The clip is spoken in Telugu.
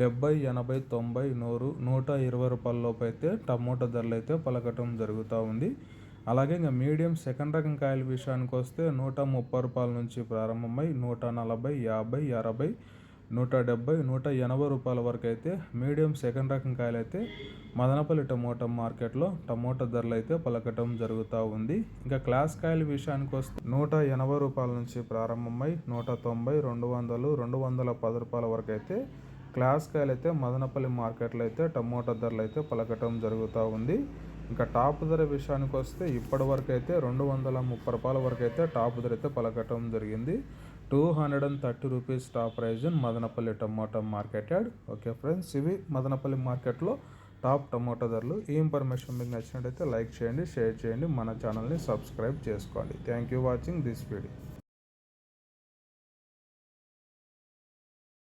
డెబ్బై ఎనభై తొంభై నూరు నూట ఇరవై రూపాయల లోపు అయితే టమోటా ధరలు అయితే పలకటం జరుగుతూ ఉంది. అలాగే ఇంకా మీడియం సెకండ్ రకం కాయల విషయానికి వస్తే నూట ముప్పై రూపాయల నుంచి ప్రారంభమై నూట నలభై యాభై అరవై నూట డెబ్బై నూట ఎనభై రూపాయల వరకు అయితే మీడియం సెకండ్ రకం కాయలు అయితే మదనపల్లి టమోటా మార్కెట్లో టమోటా ధరలు అయితే పలకటం జరుగుతూ ఉంది. ఇంకా క్లాస్ కాయల విషయానికి వస్తే నూట ఎనభై రూపాయల నుంచి ప్రారంభమై నూట తొంభై రెండు వందలు రెండు వందల పది రూపాయల వరకు అయితే క్లాస్కాయలు అయితే మదనపల్లి మార్కెట్లో అయితే టమోటా ధరలు అయితే పలకటం జరుగుతూ ఉంది. ఇంకా టాప్ ధర విషయానికి వస్తే ఇప్పటి వరకు అయితే రెండు వందల ముప్పై రూపాయల వరకు అయితే టాప్ ధర అయితే పలకటం జరిగింది. Two hundred and thirty rupees top price Madanapalli tomato market yard. Okay friends ఇవి మదనపల్లి మార్కెట్లో టాప్ టమోటా ధరలు. ఈ ఇన్ఫర్మేషన్ మీకు నచ్చినట్టయితే లైక్ చేయండి షేర్ చేయండి మన ఛానల్ని సబ్స్క్రైబ్ చేసుకోండి. Thank you watching this video.